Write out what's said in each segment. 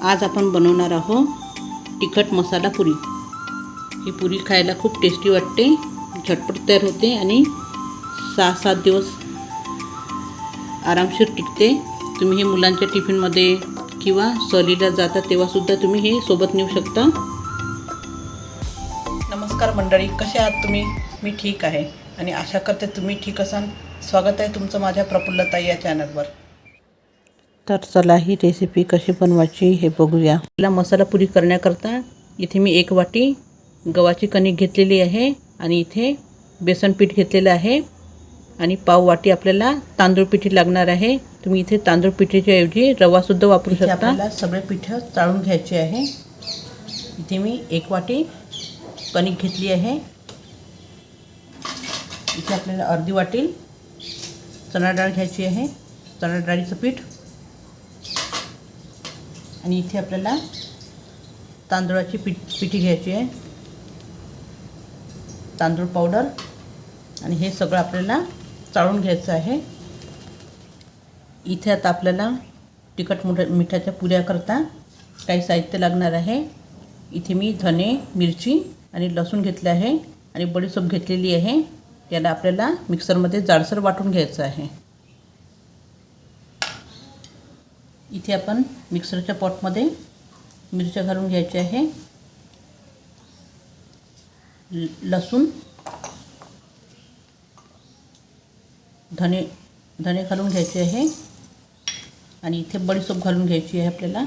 आज आपण बनवणार आहोत तिखट मसाला पुरी. ही पुरी खायला खूप टेस्टी वाटते झटपट तयार होते आणि सहा सात दिवस आरामशीर टिकते. तुम्ही हे मुलांच्या टिफिनमध्ये किंवा सहलीला जाता तेव्हासुद्धा तुम्ही हे सोबत नेऊ शकता. नमस्कार मंडळी कसे आहात तुम्ही? मी ठीक आहे आणि आशा करते तुम्ही ठीक असाल. स्वागत आहे तुमचं माझ्या प्रफुल्लताई या चॅनलवर तर चला ही रेसिपी कशी बनवायची हे बघूया. आपला मसाला पुरी करण्याकरता इथे मी एक वाटी गव्हाची कणिक घेतलेली आहे आणि इथे बेसन पीठ घेतलेलं आहे आणि पाव वाटी आपल्याला तांदूळ पिठी लागणार आहे. तुम्ही इथे तांदूळ पिठीच्या ऐवजी रवासुद्धा वापरू शकता. आपल्याला सगळे पिठं चाळून घ्यायचे आहे. इथे मी एक वाटी कणिक घेतली आहे. इथे आपल्याला अर्धी वाटी चणा डाळ घ्यायची आहे. चणा डाळीचं पीठ आणि इथे आपल्याला तांदूळाची पीठ पिठी घ्यायची आहे. तांदूळ पावडर आणि हे सगळं आपल्याला चाळून घ्यायचं आहे. इथे आता आपल्याला तिखट मुठ मिठाच्या पुऱ्याकरता काही साहित्य लागणार आहे. इथे मी धने मिरची आणि लसूण घेतले आहे आणि बडीसोप घेतलेली आहे. याला आपल्याला मिक्सरमध्ये जाडसर वाटून घ्यायचं आहे. इथे आपण मिक्सरच्या पॉटमध्ये मिरच्या घालून घ्यायच्या आहे. ल लसूण धने धने घालून घ्यायचे आहे. आणि इथे बडीसोप घालून घ्यायची आहे आपल्याला.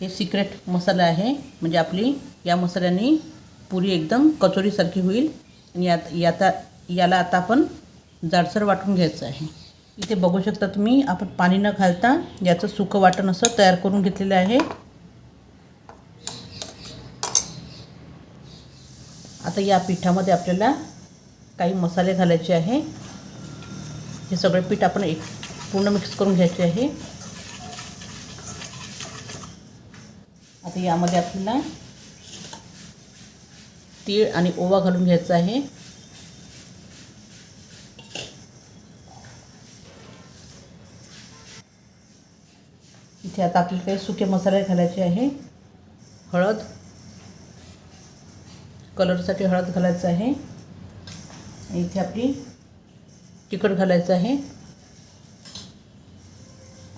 हे सिक्रेट मसाला आहे. म्हणजे आपली या मसाल्याने पुरी एकदम कचोरीसारखी होईल. आणि यात याता याला आता आपण जाडसर वाटून घ्यायचं आहे. इथे बघू शकता तुम्ही आपण पाणी न घालता याचं सुकं वाटण असं तयार करून घेतलेलं आहे. आता या पिठामध्ये आपल्याला काही मसाले घालायचे आहे. हे सगळे पीठ आपण एक पूर्ण मिक्स करून घ्यायचे आहे. आता यामध्ये आपल्याला तीळ आणि ओवा घालून घ्यायचा आहे. इथे आता आपल्याला काही सुके मसाले घालायचे आहे. हळद. कलरसाठी हळद घालायचं आहे. इथे आपली तिखट घालायचं आहे.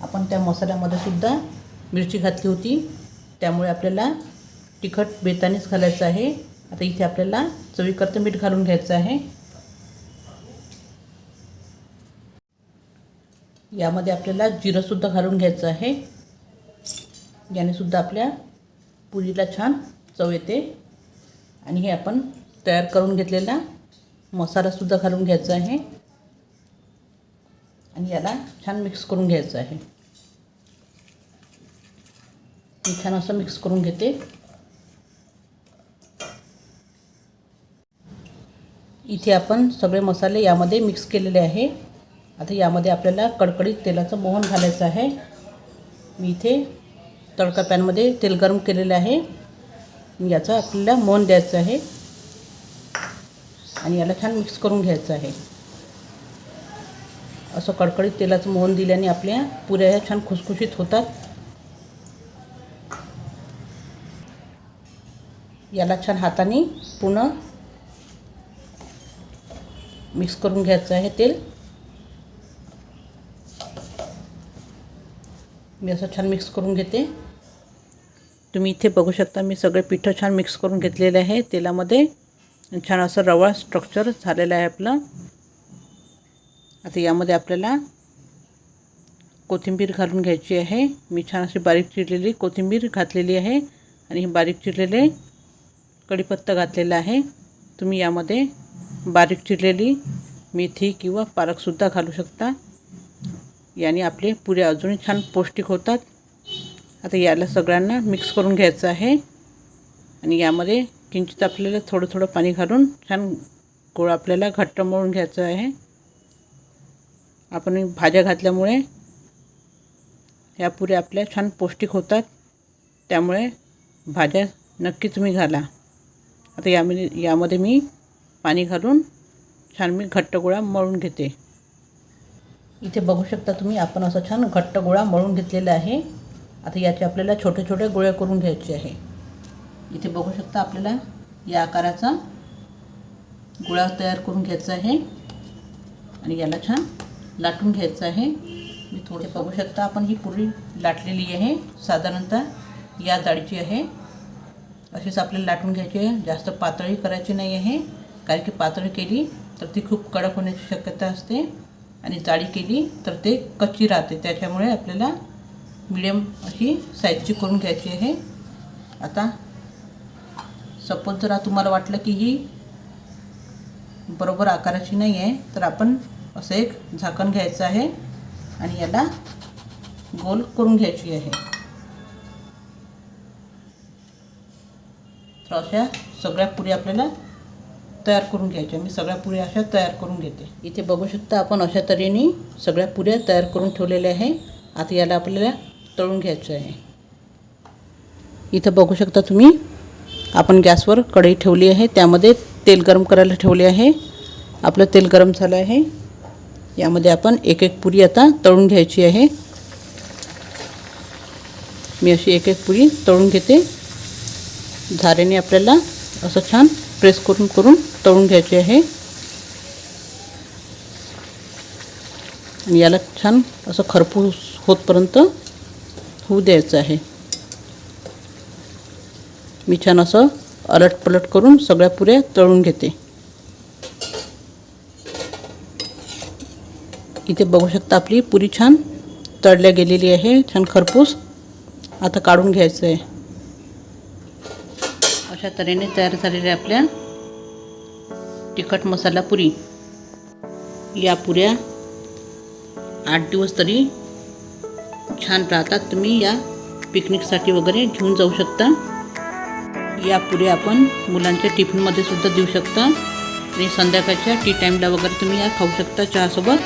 आपण त्या मसाल्यामध्ये सुद्धा मिरची घातली होती. त्यामुळे आपल्याला तिखट बेतानीच घालायचं आहे. आता इथे आपल्याला चवीकरतं मीठ घालून घ्यायचं आहे. यामध्ये आपल्याला जिरंसुद्धा घालून घ्यायचं आहे. यानेसुद्धा आपल्या पुरीला छान चव येते. आणि हे आपण तयार करून घेतलेला मसालासुद्धा घालून घ्यायचा आहे. आणि याला छान मिक्स करून घ्यायचं आहे. मी छान असं मिक्स करून घेते. इथे आपण सगळे मसाले यामध्ये मिक्स केलेले आहे. आता यामध्ये आपल्याला कडकडीत तेलाचं मोहन घालायचं आहे. मी इथे तडका पॅनमध्ये तेल गरम केलेलं आहे. याचं आपल्याला मोन द्यायचं आहे. आणि याला छान मिक्स करून घ्यायचं आहे. असं कडकडीत तेलाचं मोहन दिल्याने आपल्या पुऱ्या ह्या छान खुसखुशीत होतात. याला छान हाताने पूर्ण मिक्स करून घ्यायचं आहे तेल. मी असं छान मिक्स करून घेते. तुम्ही इथे बघू शकता मी सगळे पिठं छान मिक्स करून घेतलेले आहे. तेलामध्ये छान असं रवा स्ट्रक्चर झालेलं आहे आपलं. आता यामध्ये आपल्याला कोथिंबीर घालून घ्यायची आहे. मी छान अशी बारीक चिरलेली कोथिंबीर घातलेली आहे आणि हे बारीक चिरलेले कढीपत्ता घातलेला आहे. तुम्ही यामध्ये बारीक चिरलेली मेथी किंवा पालकसुद्धा घालू शकता. याने आपले पुऱ्या अजूनही छान पौष्टिक होतात. आता याला सगळ्यांना मिक्स करून घ्यायचं आहे. आणि यामध्ये किंचित आपल्याला थोडं थोडं पाणी घालून छान गोळ आपल्याला घट्ट मळून घ्यायचं आहे. आपण भाज्या घातल्यामुळे ह्या पुऱ्या आपल्या छान पौष्टिक होतात. त्यामुळे भाज्या नक्की तुम्ही घाला. आता यामध्ये यामध्ये मी पाणी घालून छान मी घट्ट गोळा मळून घेते. इथे बघू शकता तुम्ही आपण असं छान घट्ट गोळा मळून घेतलेला आहे. आता याचे आपल्याला छोटे छोटे गोळे करून घ्यायचे आहे. इथे बघू शकता आपल्याला या आकाराचा गोळा तयार करून घ्यायचा आहे. आणि याला छान लाटून घ्यायचं आहे. मी थोडे बघू शकता आपण ही पुरी लाटलेली आहे. साधारणतः या जाडीची आहे. अशीच आपल्याला लाटून घ्यायची आहे. जास्त पातळी करायची नाही आहे. कारण की पातळी केली तर ती खूप कडक होण्याची शक्यता असते. आणि जाडी केली तर ते कच्ची राहते. त्याच्यामुळे आपल्याला मिडियम अशी साईजची करून घ्यायची आहे. आता सपोज जर तुम्हाला वाटलं की ही बरोबर आकाराची नाही आहे तर आपण असं एक झाकण घ्यायचं आहे आणि याला गोल करून घ्यायची आहे. तर अशा सगळ्या पुरी आपल्याला तयार करून घ्यायच्या. मी सगळ्या पुऱ्या अशा तयार करून घेते. इथे बघू शकता आपण अशा तऱ्हेने सगळ्या पुऱ्या तयार करून ठेवलेल्या आहे. आता याला आपल्याला तळून घ्यायचं आहे. इथं बघू शकता तुम्ही आपण गॅसवर कढई ठेवली आहे त्यामध्ये तेल गरम करायला ठेवले आहे. आपलं तेल गरम झालं आहे. यामध्ये आपण एक एक पुरी आता तळून घ्यायची आहे. मी अशी एक एक पुरी तळून घेते. झाऱ्याने आपल्याला असं छान प्रेस करून करून तळून घ्यायची आहे. आणि याला छान असं खरपूस होतपर्यंत होऊ द्यायचं आहे. मी छान असं अलट पलट करून सगळ्या पुऱ्या तळून घेते. इथे बघू शकता आपली पुरी छान तळल्या गेलेली आहे छान खरपूस आता काढून घ्यायचं आहे. अशा तऱ्हेने तयार झालेल्या आपल्या तिखट मसाला पुरी. या पुऱ्या आठ दिवस तरी छान राहतात. तुम्ही या पिकनिकसाठी वगैरे घेऊन जाऊ शकता. या पुऱ्या आपण मुलांच्या टिफिनमध्ये सुद्धा देऊ शकता. आणि संध्याकाळच्या टी टाईमला वगैरे तुम्ही या खाऊ शकता चहासोबत.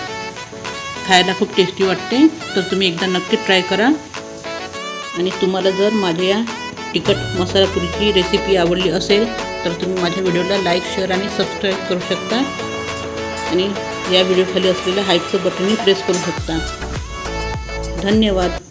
खायला खूप टेस्टी वाटते. तर तुम्ही एकदा नक्की ट्राय करा. आणि तुम्हाला जर माझ्या या तिखट मसाला पुरीची रेसिपी आवडली असेल तर तुम्ही माझ्या व्हिडिओला लाईक शेअर आणि सबस्क्राईब करू शकता. आणि या व्हिडिओखाली असलेल्या हाईटचं बटनही प्रेस करू शकता. धन्यवाद.